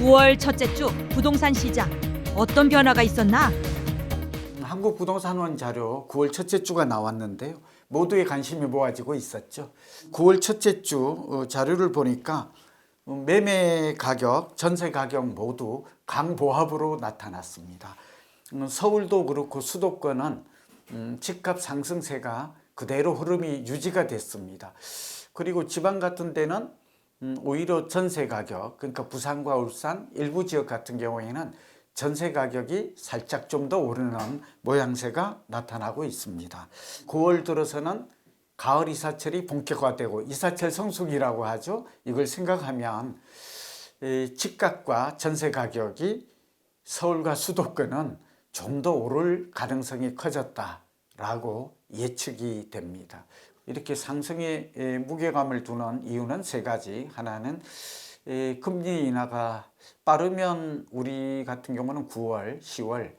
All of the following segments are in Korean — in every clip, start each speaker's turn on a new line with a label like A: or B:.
A: 9월 첫째 주 부동산 시장 어떤 변화가 있었나?
B: 한국 부동산원 자료 9월 첫째 주가 나왔는데요. 모두의 관심이 모아지고 있었죠. 9월 첫째 주 어, 자료를 보니까 어, 매매 가격, 전세 가격 모두 강보합으로 나타났습니다. 음, 서울도 그렇고 수도권은 음, 집값 상승세가 그대로 흐름이 유지가 됐습니다. 그리고 지방 같은 데는 음, 오히려 전세 가격, 그러니까 부산과 울산 일부 지역 같은 경우에는 전세 가격이 살짝 좀 더 오르는 모양새가 나타나고 있습니다. 9월 들어서는 가을 이사철이 본격화되고 이사철 성수기라고 하죠. 이걸 생각하면 이 집값과 전세 가격이 서울과 수도권은 좀 더 오를 가능성이 커졌다라고 예측이 됩니다. 이렇게 상승의 에, 무게감을 두는 이유는 세 가지. 하나는 에, 금리 인하가 빠르면 우리 같은 경우는 9월, 10월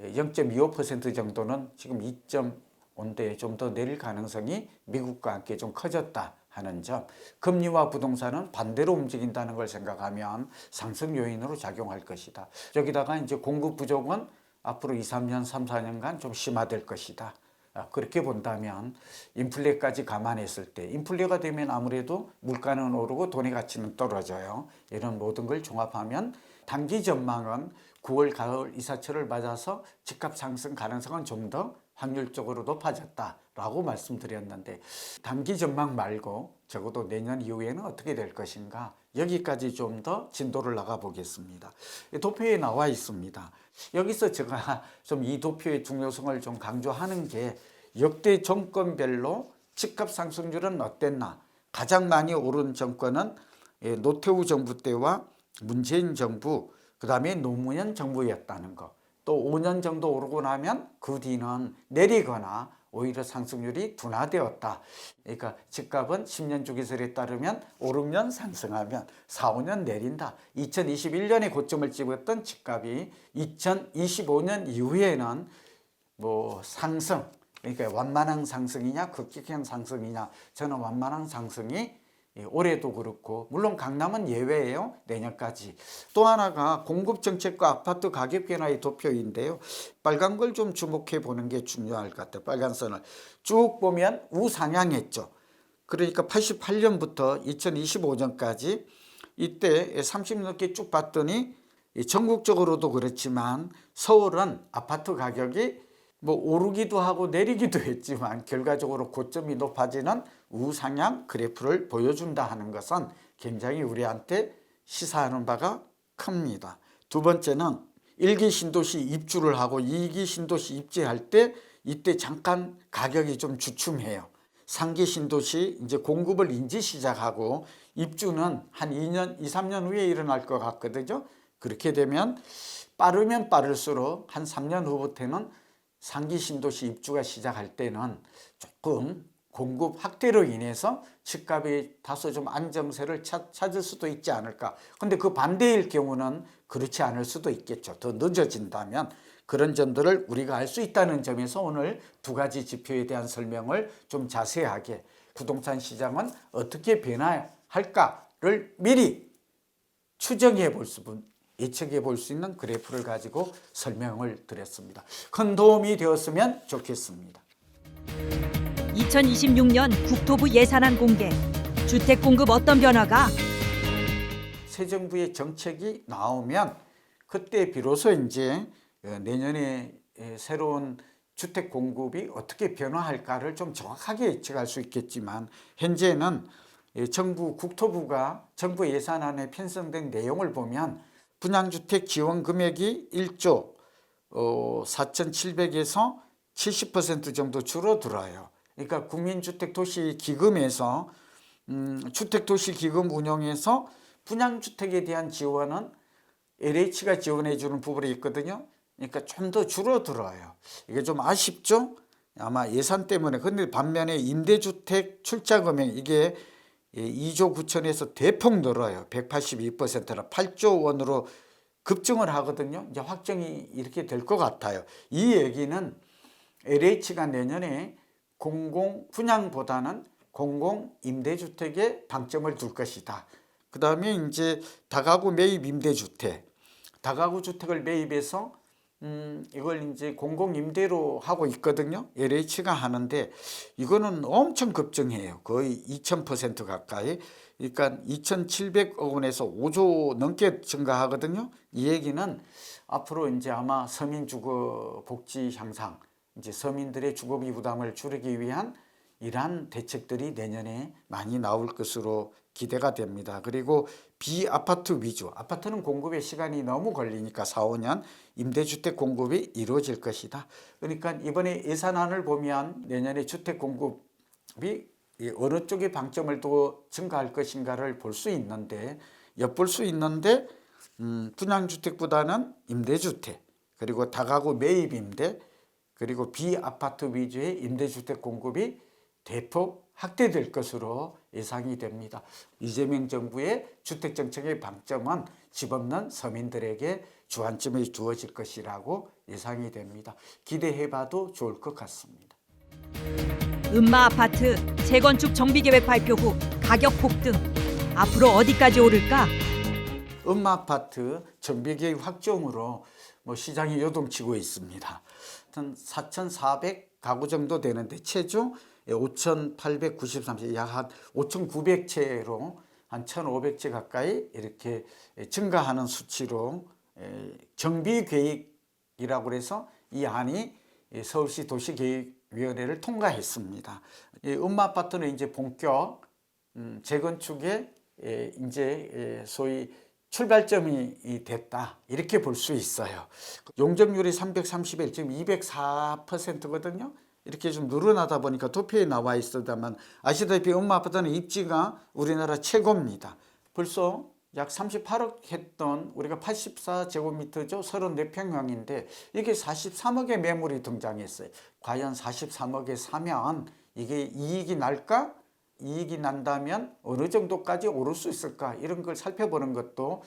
B: 0.25% 정도는 지금 2.5대 좀더 내릴 가능성이 미국과 함께 좀 커졌다 하는 점. 금리와 부동산은 반대로 움직인다는 걸 생각하면 상승 요인으로 작용할 것이다. 여기다가 이제 공급 부족은 앞으로 2, 3년, 3, 4년간 좀 심화될 것이다. 아, 그렇게 본다면 인플레까지 감안했을 때 인플레가 되면 아무래도 물가는 오르고 돈의 가치는 떨어져요. 이런 모든 걸 종합하면 단기 전망은 9월 가을 이사철을 맞아서 집값 상승 가능성은 좀더 확률적으로 높아졌다라고 말씀드렸는데 단기 전망 말고 적어도 내년 이후에는 어떻게 될 것인가 여기까지 좀 더 진도를 나가 보겠습니다. 이 도표에 나와 있습니다. 여기서 제가 좀 이 도표의 중요성을 좀 강조하는 게 역대 정권별로 집값 상승률은 어땠나? 가장 많이 오른 정권은 예, 노태우 정부 때와 문재인 정부, 그 다음에 노무현 정부였다는 거. 또 5년 정도 오르고 나면 그 뒤는 내리거나 오히려 상승률이 둔화되었다. 그러니까 집값은 10년 주기설에 따르면 오르면 상승하면 4, 5년 내린다. 2021년에 고점을 찍었던 집값이 2025년 이후에는 뭐 상승, 그러니까 완만한 상승이냐 급격한 상승이냐 저는 완만한 상승이 예, 올해도 그렇고 물론 강남은 예외예요. 내년까지. 또 하나가 공급 정책과 아파트 가격 변화의 도표인데요. 빨간 걸 좀 주목해 보는 게 중요할 것 같아요 빨간 선을. 쭉 보면 우상향했죠. 그러니까 88년부터 2025년까지 이때 30 넘게 쭉 봤더니 이 전국적으로도 그렇지만 서울은 아파트 가격이 뭐 오르기도 하고 내리기도 했지만 결과적으로 고점이 높아지는 우상향 그래프를 보여준다 하는 것은 굉장히 우리한테 시사하는 바가 큽니다. 두 번째는 일기 신도시 입주를 하고 이기 신도시 입주할 때 이때 잠깐 가격이 좀 주춤해요. 상기 신도시 이제 공급을 인지 시작하고 입주는 한 2년, 2, 3년 후에 일어날 것 같거든요. 그렇게 되면 빠르면 빠를수록 한 3년 후부터는 상기 신도시 입주가 시작할 때는 조금 공급 확대로 인해서 집값이 다소 좀 안정세를 찾, 찾을 수도 있지 않을까. 근데 그 반대일 경우는 그렇지 않을 수도 있겠죠. 더 늦어진다면 그런 점들을 우리가 알 수 있다는 점에서 오늘 두 가지 지표에 대한 설명을 좀 자세하게 부동산 시장은 어떻게 변화할까를 미리 추정해 볼 수, 예측해 볼 수 있는 그래프를 가지고 설명을 드렸습니다. 큰 도움이 되었으면 좋겠습니다.
A: 2026년 국토부 예산안 공개 주택 공급 어떤 변화가?
B: 새 정부의 정책이 나오면 그때 비로소 이제 어, 내년에 에, 새로운 주택 공급이 어떻게 변화할까를 좀 정확하게 예측할 수 있겠지만 현재는 예, 정부 국토부가 정부 예산안에 편성된 내용을 보면 분양주택 지원 금액이 1조 어, 4,700에서 70% 정도 줄어들어요. 그러니까 국민주택도시기금에서 음, 주택도시기금 운영에서 분양주택에 대한 지원은 LH가 지원해 주는 부분이 있거든요. 그러니까 좀 더 줄어들어요. 이게 좀 아쉽죠? 아마 예산 때문에. 근데 반면에 임대주택 출자 금액 이게 2조 9천에서 대폭 늘어요. 182%라 8조 원으로 급증을 하거든요. 이제 확정이 이렇게 될 것 같아요. 이 얘기는 LH가 내년에 공공 분양보다는 공공 임대주택에 방점을 둘 것이다. 그 다음에 이제 다가구 매입 임대주택. 다가구 주택을 매입해서 음, 이걸 이제 공공 임대로 하고 있거든요. LH가 하는데 이거는 엄청 급증해요. 거의 2000% 가까이. 그러니까 2,700억 원에서 5조 넘게 증가하거든요. 이 얘기는 앞으로 이제 아마 서민 주거 복지 향상, 이제 서민들의 주거비 부담을 줄이기 위한 이러한 대책들이 내년에 많이 나올 것으로 기대가 됩니다. 그리고 비아파트 위주, 아파트는 공급에 시간이 너무 걸리니까 4, 5년 임대주택 공급이 이루어질 것이다. 그러니까 이번에 예산안을 보면 내년에 주택 공급이 이 어느 쪽에 방점을 두고 증가할 것인가를 볼 수 있는데 엿볼 수 있는데 음, 분양주택보다는 임대주택 그리고 다가구 매입 임대 그리고 비아파트 위주의 임대주택 공급이 대폭 확대될 것으로 예상이 됩니다. 이재명 정부의 주택 정책의 방점은 집 없는 서민들에게 주안점이 주어질 것이라고 예상이 됩니다. 기대해봐도 좋을 것 같습니다.
A: 음마 아파트 재건축 정비 계획 발표 후 가격 폭등. 앞으로 어디까지 오를까?
B: 음마 아파트 정비계획 확정으로 뭐 시장이 요동치고 있습니다. 하여튼 4,400 가구 정도 되는데 체중 5,893채 약한 5,900채로 한 1,500채 가까이 이렇게 증가하는 수치로 에, 정비 계획이라고 해서 이 안이 서울시 도시계획위원회를 통과했습니다. 이 음마 아파트는 이제 본격 음, 재건축에 에, 이제 에, 소위 출발점이 이 됐다 이렇게 볼 수 있어요. 용적률이 331 지금 204%거든요. 이렇게 좀 늘어나다 보니까 도표에 나와 있어다만 아시다시피 엄마 아파트는 입지가 우리나라 최고입니다. 벌써 약 38억 했던 우리가 84제곱미터죠. 34평형인데 이게 43억의 매물이 등장했어요. 과연 43억에 사면 이게 이익이 날까? 이익이 난다면 어느 정도까지 오를 수 있을까? 이런 걸 살펴보는 것도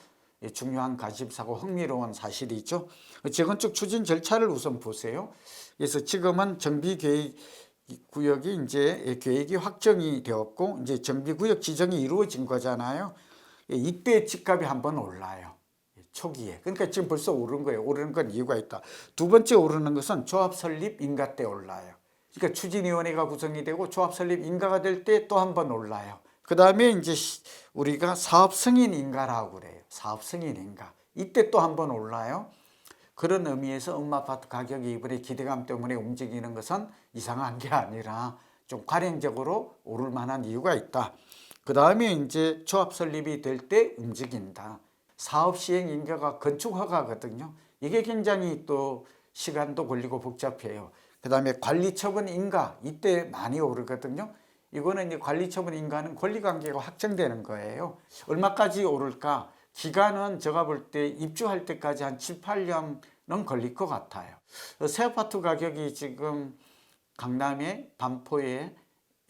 B: 중요한 관심사고 흥미로운 사실이죠. 재건축 추진 절차를 우선 보세요. 그래서 지금은 정비 계획 구역이 이제 계획이 확정이 되었고 이제 정비 구역 지정이 이루어진 거잖아요. 이때 집값이 한번 올라요. 초기에. 그러니까 지금 벌써 오른 거예요. 오르는 건 이유가 있다. 두 번째 오르는 것은 조합 설립 인가 때 올라요. 그러니까 추진위원회가 구성이 되고 조합 설립 인가가 될 때 또 한 번 올라요. 그 다음에 이제 시- 우리가 사업 승인 인가라고 그래요. 사업 승인 인가. 이때 또 한 번 올라요. 그런 의미에서 음마 아파트 가격이 이번에 기대감 때문에 움직이는 것은 이상한 게 아니라 좀 관행적으로 오를 만한 이유가 있다. 그 다음에 이제 조합 설립이 될 때 움직인다. 사업 시행 인가가 건축 허가거든요. 이게 굉장히 또 시간도 걸리고 복잡해요. 그 다음에 관리 처분 인가 이때 많이 오르거든요. 이거는 이제 관리 처분 인가는 권리 관계가 확정되는 거예요. 얼마까지 오를까? 기간은 제가 볼 때 입주할 때까지 한 7, 8년은 걸릴 것 같아요. 새 아파트 가격이 지금 강남의 반포에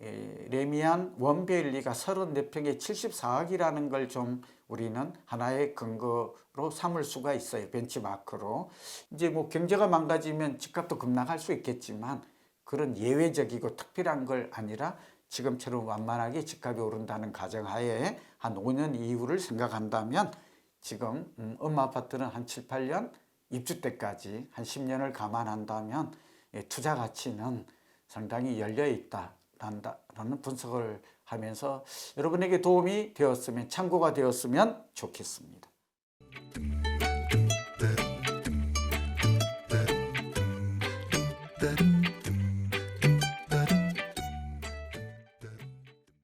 B: 에, 레미안 원베일리가 34평에 74억이라는 걸 좀 우리는 하나의 근거로 삼을 수가 있어요. 벤치마크로. 이제 뭐 경제가 망가지면 집값도 급락할 수 있겠지만 그런 예외적이고 특별한 걸 아니라 지금처럼 완만하게 집값이 오른다는 가정하에 한 5년 이후를 생각한다면 지금 음, 엄마 아파트는 한 7, 8년 입주 때까지 한 10년을 감안한다면 예, 투자 가치는 상당히 열려 있다 라는 분석을 하면서 여러분에게 도움이 되었으면 참고가 되었으면 좋겠습니다.